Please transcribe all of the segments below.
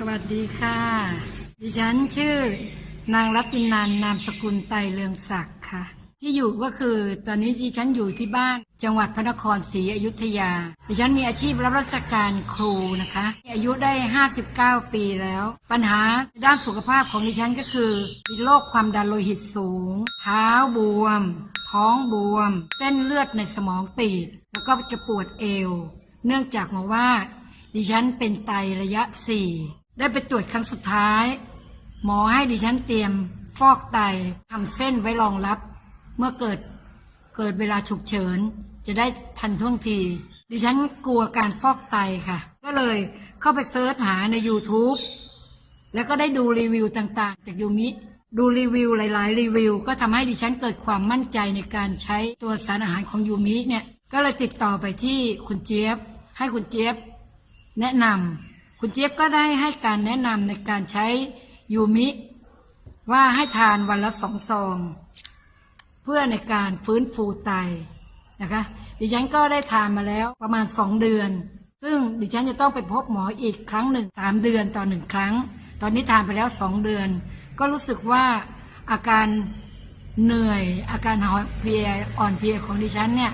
สวัสดีค่ะ ดิฉันชื่อนางรัตินันนามสกุลไตเรืองศักดิ์ค่ะ ที่อยู่ก็คือตอนนี้ดิฉันอยู่ที่บ้านจังหวัดพระนครศรีอยุธยา ดิฉันมีอาชีพรับราชการครูนะคะอายุได้ 59 ปีแล้ว ปัญหาด้านสุขภาพของดิฉันก็คือมีโรคความดันโลหิตสูง เท้าบวม ท้องบวม เส้นเลือดในสมองตีบแล้วก็จะปวดเอว เนื่องจากมาว่าดิฉันเป็นไตระยะสี่ ได้ไปตรวจครั้งสุดท้าย หมอให้ดิฉันเตรียมฟอกไตทำเส้นไว้รองรับ เมื่อเกิดเกิดเวลาฉุกเฉิน จะได้ทันท่วงที ดิฉันกลัวการฟอกไตค่ะ ก็เลยเข้าไปเซิร์ชหาใน YouTube แล้วก็ได้ดูรีวิวต่างๆ จากยูมิ ดูรีวิวหลายๆ รีวิว ก็ทำให้ดิฉันเกิดความมั่นใจในการใช้ตัวสารอาหารของยูมิเนี่ย ก็เลยติดต่อไปที่คุณเจี๊ยบ ให้คุณเจี๊ยบ แนะนำ คุณเจี๊ยบก็ได้ให้การแนะนำในการใช้ยูมิ ว่าให้ทานวันละสองซอง เพื่อในการฟื้นฟูไตนะคะ ดิฉันก็ได้ทานมาแล้วประมาณสองเดือน ซึ่งดิฉันจะต้องไปพบหมออีกครั้งหนึ่งสามเดือนต่อหนึ่งครั้ง ตอนนี้ทานไปแล้วสองเดือน ก็รู้สึกว่าอาการเหนื่อยอาการหอเพลียอ่อนเพลียของดิฉันเนี่ย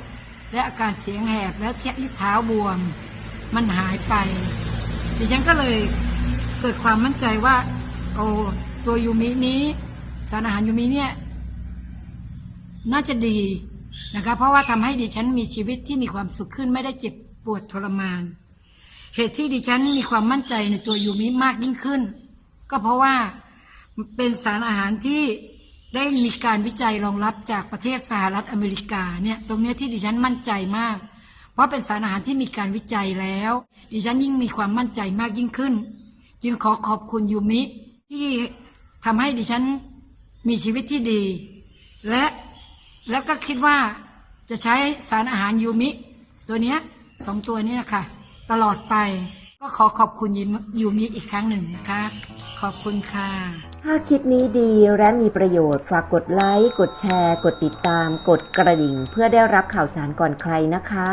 และอาการเสียงแหบและเท้าบวม มันหายไป ดิฉันก็เลยเกิดความมั่นใจว่า โอ้ตัวยูมินี้ สารอาหารยูมิเนี่ย น่าจะดีนะคะ เพราะว่าทำให้ดิฉันมีชีวิตที่มีความสุขขึ้น ไม่ได้เจ็บปวดทรมาน เหตุที่ดิฉันมีความมั่นใจในตัวยูมิมากยิ่งขึ้น ก็เพราะว่าเป็นสารอาหารที่ได้มีการวิจัยรองรับจากประเทศสหรัฐอเมริกาเนี่ย ตรงเนี้ยที่ดิฉันมั่นใจมาก เพราะเป็นสารอาหารที่มีการวิจัยแล้ว ดิฉันยิ่งมีความมั่นใจมากยิ่งขึ้น จึงขอขอบคุณยูมิที่ทำให้ดิฉันมีชีวิตที่ดี และแล้วก็คิดว่าจะใช้สารอาหารยูมิ ตัวเนี้ยสองตัวนี้นะคะตลอดไปก็ขอขอบคุณยูมิอีกครั้งหนึ่งนะคะ ขอบคุณค่ะ ถ้าคลิปนี้ดีและมีประโยชน์ ฝากกดไลค์ กดแชร์ กดติดตาม กดกระดิ่ง เพื่อได้รับข่าวสารก่อนใครนะคะ